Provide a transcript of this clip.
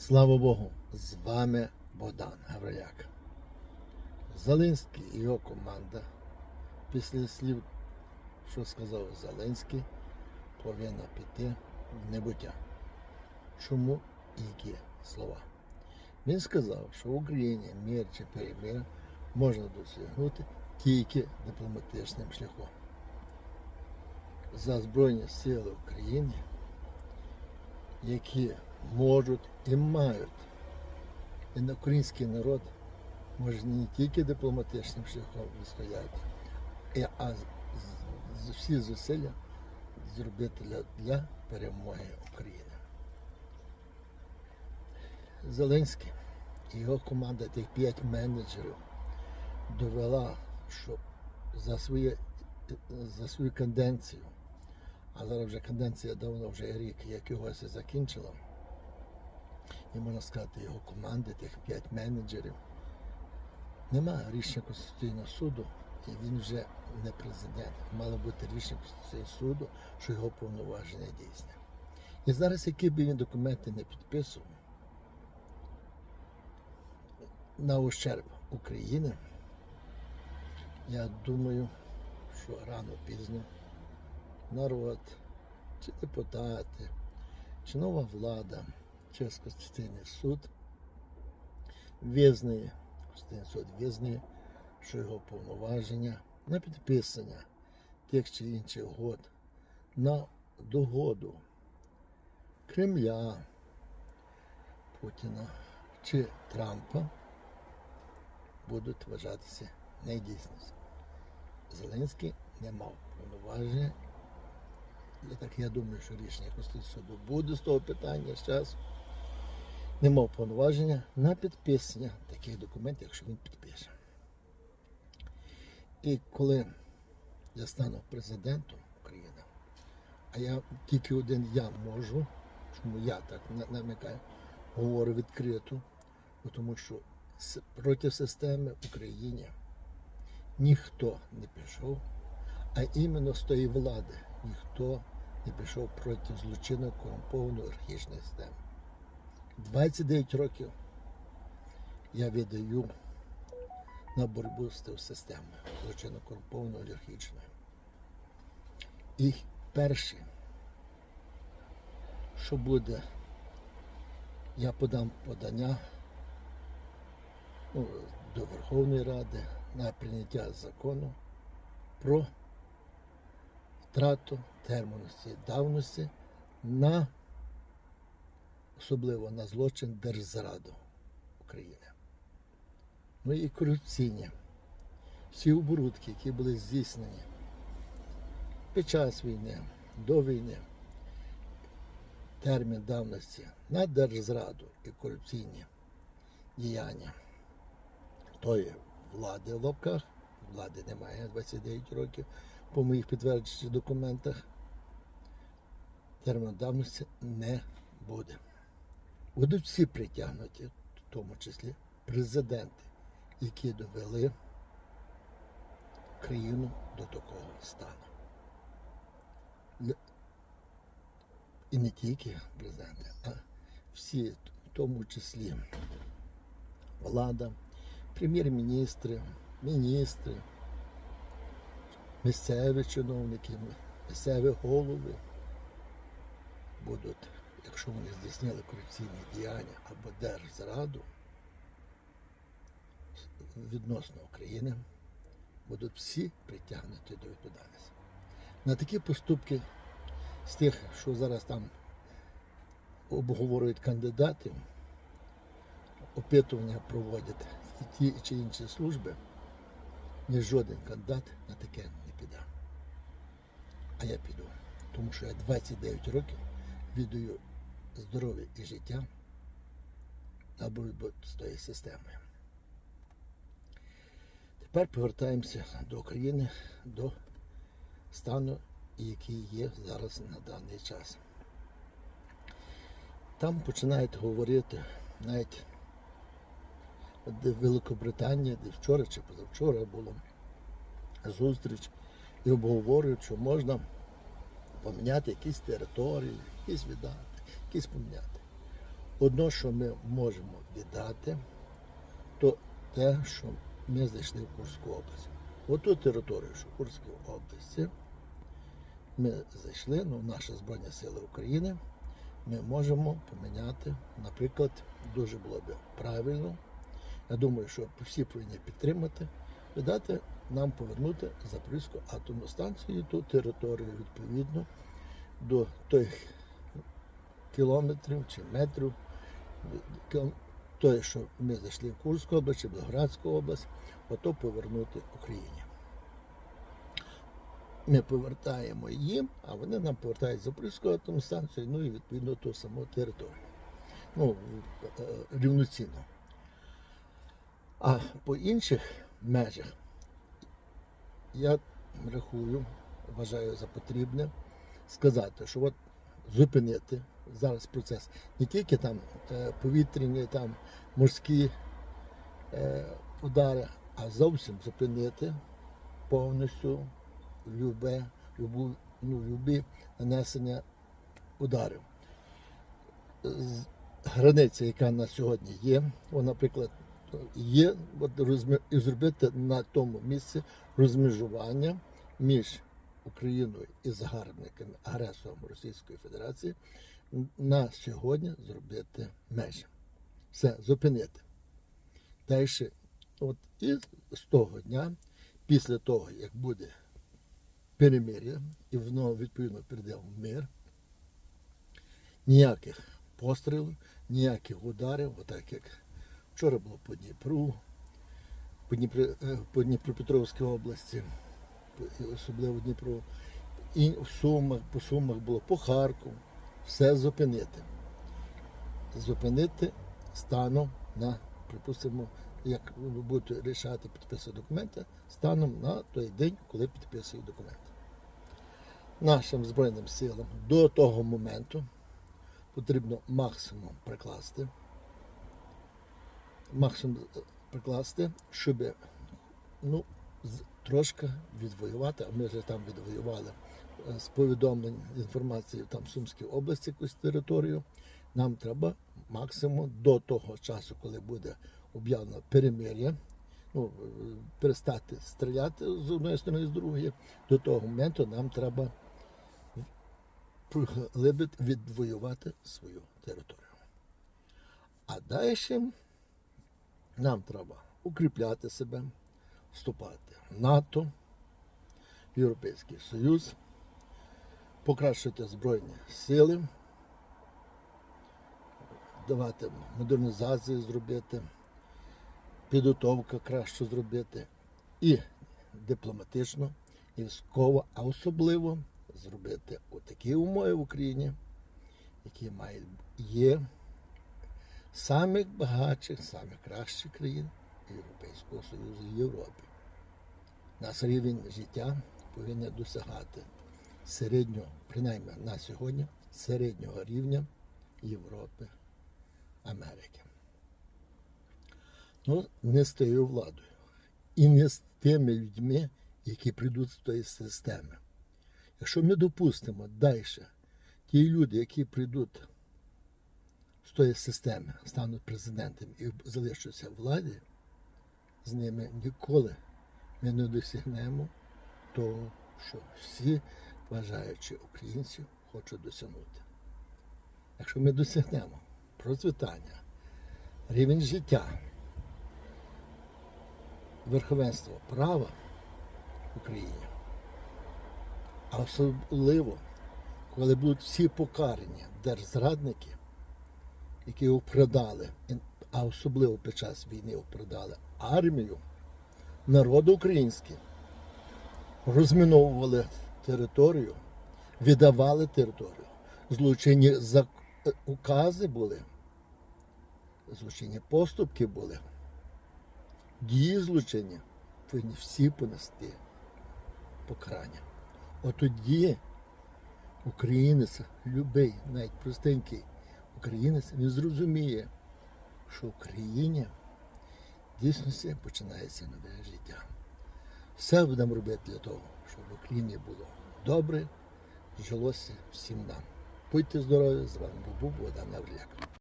Слава Богу, з вами Богдан Гавриляк. Зеленський і його команда після слів, що сказав Зеленський, повинна піти в небуття. Чому і які слова? Він сказав, що в Україні мир чи перемир можна досягнути тільки дипломатичним шляхом. За Збройні Сили України, які можуть і мають. І на український народ може не тільки дипломатичним шляхом відстояти, а всі зусилля зробити для, для перемоги України. Зеленський і його команда тих п'ять менеджерів довела, що за, своє, за свою каденцію, а зараз вже каденція давно вже рік, як йогось і закінчила, і можна сказати, його команди, тих п'ять менеджерів, немає рішення Конституційного суду, і він вже не президент. Мало бути рішення Конституційного суду, що його повноваження дійсне. І зараз, які б він документи не підписував, на ущерб України, я думаю, що рано пізно народ, чи депутати, чи нова влада, через Конституційний суд визнає, Конституційний суд визнає, що його повноваження на підписання тих чи інших угод на догоду Кремля, Путіна чи Трампа будуть вважатися недійсністю. Зеленський не мав повноваження. Я так я думаю, що рішення Конституційного суду буде з того питання з часу. Не мав повноваження на підписання таких документів, якщо він підпише. І коли я стану президентом України, а я тільки один я можу, чому я так намикаю, говорю відкрито, тому що проти системи в Україні ніхто не пішов, а іменно з тої влади ніхто не пішов проти злочинно корумпованої архічної системи. 29 років я віддаю на боротьбу з системою злочинно корумпованою олігархічною. І перше, що буде, я подам подання ну, до Верховної Ради на прийняття закону про втрату терміності давності на особливо на злочин держзраду України. Ну і корупційні. Всі оборудки, які були здійснені під час війни, до війни, термін давності на держзраду і корупційні діяння тої влади в лапках, влади немає 29 років, по моїх підтверджених документах, термін давності не буде. Будуть всі притягнуті, в тому числі президенти, які довели країну до такого стану. І не тільки президенти, а всі, в тому числі влада, прем'єр-міністри, міністри, місцеві чиновники, місцеві голови будуть, якщо вони здійснили корупційні діяння або держзраду відносно України, будуть всі притягнуті до відповідальності. На такі поступки з тих, що зараз там обговорюють кандидатів, опитування проводять і ті чи інші служби, ні жоден кандидат на таке не піде. А я піду. Тому що я 29 років віддаю здоров'я і життя на боротьбу з тією системою. Тепер повертаємося до України, до стану, який є зараз на даний час. Там починають говорити навіть от де Великобританія, де вчора чи позавчора було зустріч і обговорюють, що можна поміняти якісь території, якісь віддати, якісь поміняти. Одно, що ми можемо віддати, то те, що ми зайшли в Курську область. Оту територію, що в Курській області, ми зайшли, ну, наші Збройні Сили України, ми можемо поміняти, наприклад, дуже було б правильно. Я думаю, що всі повинні підтримати, віддати нам повернути Запорізьку атомну станцію, ту територію відповідно до тих кілометрів чи метрів, той, що ми зайшли в Курську область чи Белградську область, ото повернути Україні. Ми повертаємо їм, а вони нам повертають Запорізьку атомну станцію, ну і відповідно ту саму територію. Ну, е, рівноцінно. А по інших межах я рахую, вважаю за потрібне сказати, що от зупинити зараз процес не тільки там е, повітряні, там морські е, удари, а зовсім зупинити повністю любе, любу, ну, любі нанесення ударів. Границя, яка на сьогодні є, вона, наприклад, є от, розмі- і зробити на тому місці розмежування між Україною і загарбниками агресором Російської Федерації на сьогодні зробити межі. Все, зупинити. Далі, от і з того дня, після того, як буде перемир'я, і воно відповідно прийде в мир, ніяких пострілів, ніяких ударів, отак як вчора було по Дніпру, по, Дніпро, е, по Дніпропетровській області, особливо Дніпро, і в Сумах, по Сумах було, по Харкову, все зупинити. Зупинити станом на, припустимо, як ви будете рішати підписувати документи, станом на той день, коли підписують документи. Нашим Збройним силам до того моменту потрібно максимум прикласти, максимум е, прикласти, щоб ну, трошки відвоювати, а ми вже там відвоювали з повідомлень інформації там в Сумській області якусь територію. Нам треба максимум до того часу, коли буде об'явлено перемир'я, ну, е, перестати стріляти з одної сторони, з другої. До того моменту нам треба відвоювати свою територію. А далі нам треба укріпляти себе, вступати в НАТО, в Європейський Союз, покращити збройні сили, давати модернізацію зробити, підготовку краще зробити і дипломатично, і військово, а особливо зробити такі умови в Україні, які мають є самих багатших, самих кращих країн Європейського Союзу і Європи. Наш рівень життя повинен досягати середнього, принаймні на сьогодні, середнього рівня Європи, Америки. Ну, не з тією владою. І не з тими людьми, які прийдуть з тої системи. Якщо ми допустимо далі, ті люди, які прийдуть з тої системи, стануть президентами і залишаться в владі, з ними ніколи ми не досягнемо того, що всі бажаючі українці хочуть досягнути. Якщо ми досягнемо процвітання, рівень життя, верховенство права в Україні, а особливо, коли будуть всі покарані держзрадники, які обкрадали, а особливо під час війни обкрадали армію, народ український, розміновували територію, віддавали територію. Злочинні е, укази були, злочинні поступки були, дії злочинні повинні всі понести покарання. Отоді українець, любий, навіть простенький українець, він зрозуміє, що в Україні в дійсності починається нове життя. Все будемо робити для того, щоб в Україні було добре, жилося всім нам. Будьте здорові, з вами був Богдан Авріляк.